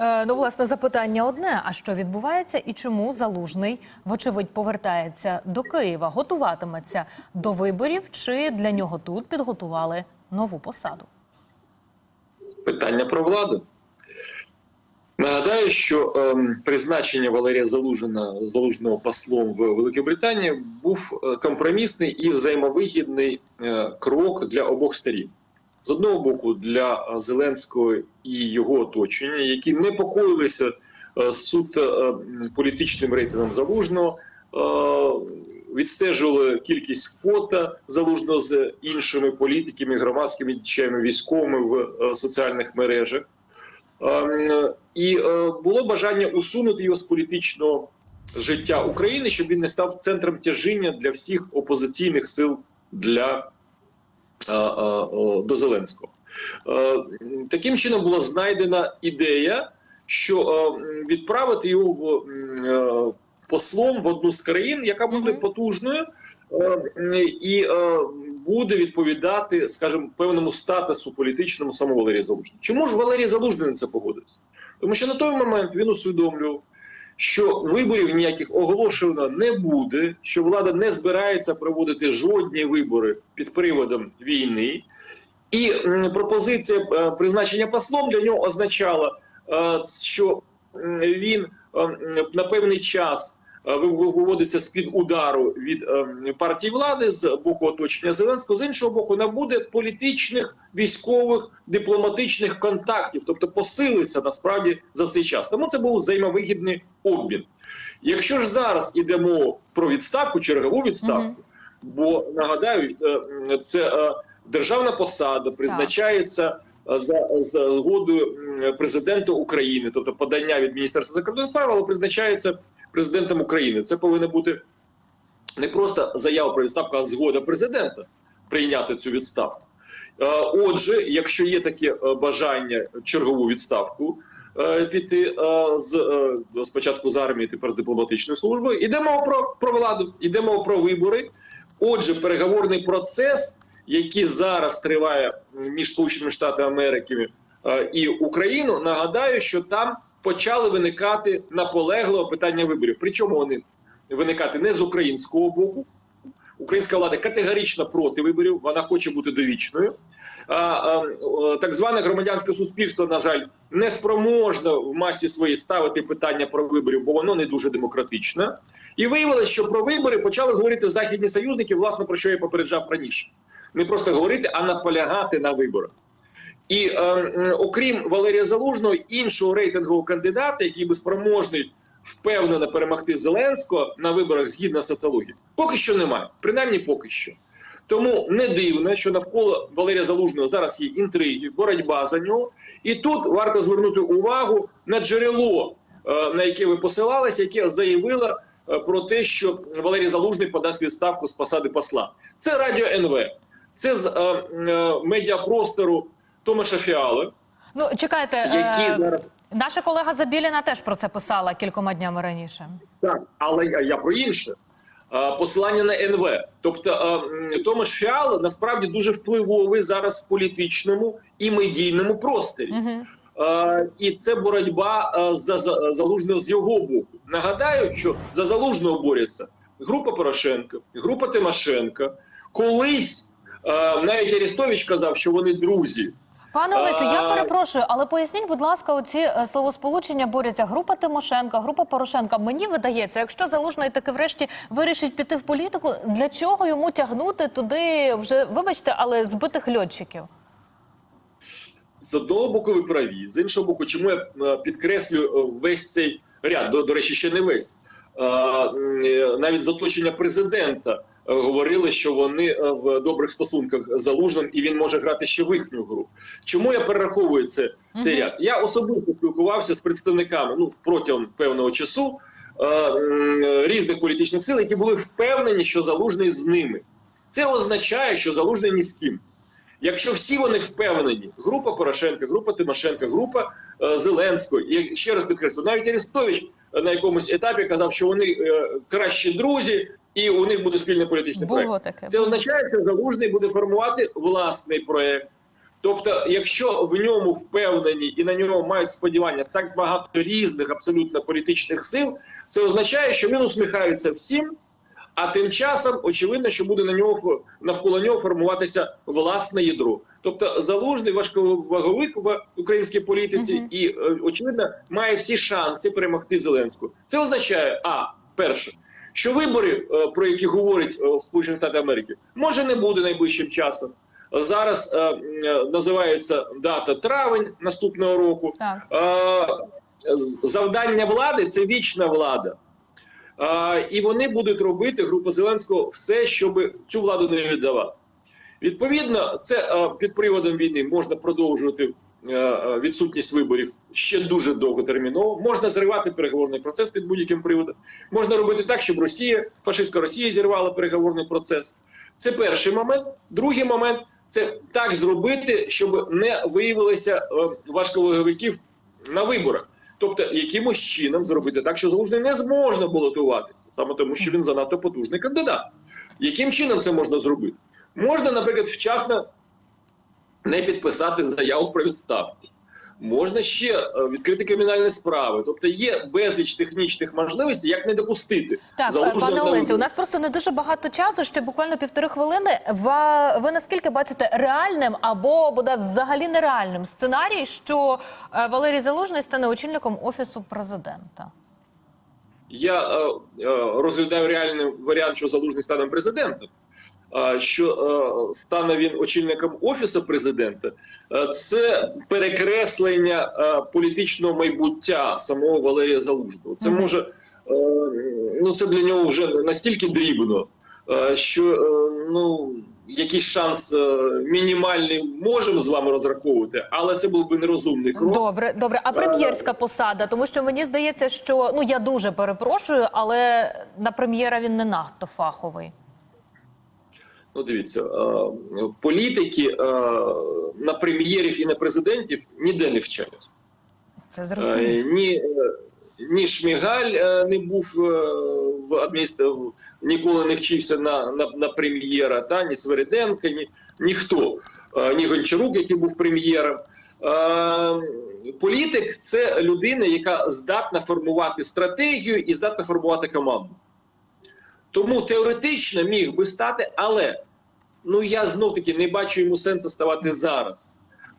Е, ну, власне, запитання одне: а що відбувається і чому залужний, вочевидь, повертається до Києва? Готуватиметься до виборів, чи для нього тут підготували нову посаду? питання про владу. Нагадаю, що ем, призначення Валерія Залужина залужного послом в Великій Британії був е, компромісний і взаємовигідний е, крок для обох сторін. З одного боку, для е, Зеленського і його оточення, які непокоїлися е, суто е, політичним рейтингом залужного, відстежували кількість фото залужного з іншими політиками, громадськими діячами, військовими в соціальних мережах. Ем, І було бажання усунути його з політичного життя України, щоб він не став центром тяжіння для всіх опозиційних сил для до Зеленського. Е, Таким чином була знайдена ідея, що е, відправити його в е, послом в одну з країн, яка буде потужною. І е, буде відповідати, скажімо, певному статусу політичному саме Валерія Залужний. Чому ж Валерій Залужний на це погодився? Тому що на той момент він усвідомлював, що виборів ніяких оголошено не буде, що влада не збирається проводити жодні вибори під приводом війни. І пропозиція е, призначення послом для нього означала, е, що він е, на певний час виводиться з під удару від е, партії влади з боку оточення Зеленського. З іншого боку, набуде політичних, військових, дипломатичних контактів, тобто посилиться насправді за цей час. Тому це був взаємовигідний обмін. Якщо ж зараз ідемо про відставку, чергову відставку, Мгм. бо нагадаю, е, це е, державна посада призначається е, за згодою президента України, тобто подання від Міністерства закордонних справ, але призначається президентом України. Це повинна бути не просто заява про відставку, а згода президента прийняти цю відставку. Е, Отже, якщо є таке е, бажання чергову відставку е, піти з спочатку з армії, тепер з дипломатичної служби, йде мова про, про владу, йде мова про вибори. Отже, переговорний процес, який зараз триває між Сполученими Штатами Америки і Україною, нагадаю, що там почали виникати наполегливо питання виборів. Причому вони виникати не з українського боку. Українська влада категорично проти виборів, вона хоче бути довічною. А, а, так зване громадянське суспільство, на жаль, не спроможно в масі своїй ставити питання про виборів, бо воно не дуже демократичне. І виявилось, що про вибори почали говорити західні союзники, власне, про що я попереджав раніше. Не просто говорити, а наполягати на виборах. І е, м, окрім Валерія Залужного, іншого рейтингового кандидата, який би спроможний впевнено перемогти Зеленського на виборах згідно соціології, поки що немає. Принаймні, поки що. Тому не дивно, що навколо Валерія Залужного зараз є інтриги, боротьба за нього. І тут варто звернути увагу на джерело, е, на яке ви посилалися, яке заявило е, про те, що Валерій Залужний подасть відставку з посади посла. Це радіо НВ, це з е, е, медіапростору Томаша Фіали, Ну, чекайте, які е, зараз наша колега Забіліна теж про це писала кількома днями раніше. Так, але я, я про інше. А, Посилання на НВ. Тобто а, Томаш Фіал насправді дуже впливовий зараз в політичному і медійному просторі. Угу. А, І це боротьба за, за залужного з його боку. Нагадаю, що за залужного борються група Порошенка, група Тимошенка. Колись навіть Арестович казав, що вони друзі. Пане Олесю, я перепрошую, але поясніть, будь ласка, оці е, словосполучення борються група Тимошенка, група Порошенка. Мені видається, якщо залужний таки врешті вирішить піти в політику, для чого йому тягнути туди вже, вибачте, але збитих льотчиків? з одного боку ви праві, з іншого боку, чому я е, підкреслюю е, весь цей ряд, до, до речі, ще не весь. Е, е, Навіть з оточення президента е, говорили, що вони е, в добрих стосунках з залужним, і він може грати ще в їхню гру. Чому я перераховую це, цей ряд? Я особисто спілкувався з представниками ну, протягом певного часу е, е, різних політичних сил, які були впевнені, що залужний з ними. Це означає, що залужний ні з ким. Якщо всі вони впевнені, група Порошенка, група Тимошенка, група е, Зеленського, і ще раз підкреслю, навіть Арестович е, на якомусь етапі казав, що вони е, кращі друзі, і у них буде спільний політичний проект. Таке. Це означає, що Залужний буде формувати власний проект, Тобто, якщо в ньому впевнені і на нього мають сподівання так багато різних абсолютно політичних сил, це означає, що він усміхається всім. А тим часом очевидно, що буде на нього навколо нього формуватися власне ядро. Тобто залужний важковаговик в українській політиці, Мгм. і е, очевидно має всі шанси перемогти Зеленського. Це означає, а перше, що вибори, е, про які говорять е, в Сполучених Штатах Америки, може не буде найближчим часом. Зараз е, називається дата травень наступного року. Так. Е, завдання влади це вічна влада. Е, І вони будуть робити група Зеленського все, щоб цю владу не віддавати. Відповідно, це е, під приводом війни можна продовжувати е, е, відсутність виборів ще дуже довготерміново. Можна зривати переговорний процес під будь-яким приводом. Можна робити так, щоб Росія, фашистська Росія зірвала переговорний процес. Це перший момент. Другий момент це так зробити, щоб не виявилося е, важковаговиків на виборах. Тобто, якимось чином зробити так, що залужний не зможе балотуватися, саме тому, що він занадто потужний кандидат. Яким чином це можна зробити? Можна, наприклад, вчасно не підписати заяву про відставку. Можна ще е, відкрити кримінальні справи. Тобто є безліч технічних можливостей, як не допустити Так, пане вибори. у нас просто не дуже багато часу, ще буквально півтори хвилини. Ви наскільки бачите реальним або буде взагалі нереальним сценарій, що е, Валерій Залужний стане очільником офісу президента? Я е, е, розглядаю реальний варіант, що залужний стане президентом. Що е, стане він очільником офісу президента, е, це перекреслення е, політичного майбуття самого Валерія Залужного. Це може ну це для нього вже настільки дрібно, що ну якийсь шанс мінімальний можемо з вами розраховувати, але це був би нерозумний крок. Добре, добре. А прем'єрська посада, тому що мені здається, що ну я дуже перепрошую, але на прем'єра він не надто фаховий. Ну, дивіться, е, політики е, на прем'єрів і на президентів ніде не вчать. Це Е, зрозуміло. Ні, ні Шмігаль не був в адміністрації, ніколи не вчився на, на, на прем'єра, та ні Свериденка, ні ніхто, ні Гончарук, який був прем'єром. Політик це людина, яка здатна формувати стратегію і здатна формувати команду. Тому теоретично міг би стати, але ну я знов таки не бачу йому сенсу ставати зараз.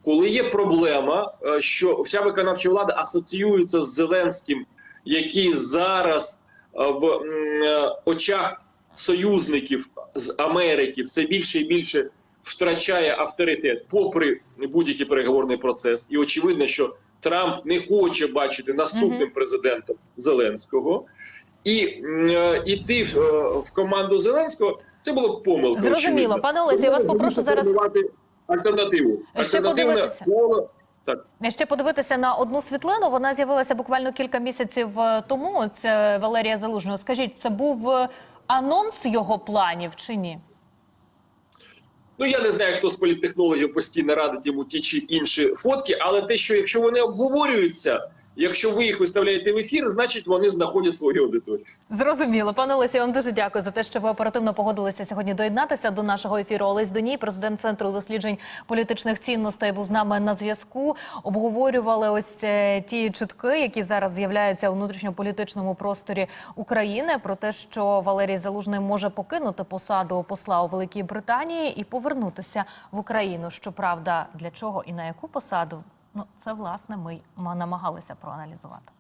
Коли є проблема, е, що вся виконавча влада асоціюється з Зеленським, який зараз е, в е, очах союзників з Америки все більше і більше втрачає авторитет, попри будь-який переговорний процес, і очевидно, що Трамп не хоче бачити наступним президентом Зеленського. І е, в команду Зеленського це було б помилка. Зрозуміло. Пане Олесі, я вас попрошу зараз- альтернативу. Ще подивитися. Так. Ще подивитися на одну світлину. Вона з'явилася буквально кілька місяців е, тому. Це Валерія Залужного. Скажіть, це був е, анонс його планів чи ні? Ну я не знаю, хто з політтехнологів постійно радить йому ті чи інші фотки, але те, що якщо вони обговорюються, якщо ви їх виставляєте в ефір, значить вони знаходять свою аудиторію. Зрозуміло, пане Олесі, я вам дуже дякую за те, що ви оперативно погодилися сьогодні доєднатися до нашого ефіру. Олесь Доній, президент центру досліджень політичних цінностей, був з нами на зв'язку. Обговорювали ось е, ті чутки, які зараз з'являються у внутрішньополітичному просторі України, про те, що Валерій Залужний може покинути посаду посла у Великій Британії і повернутися в Україну. Щоправда, для чого і на яку посаду? Ну це власне ми намагалися проаналізувати.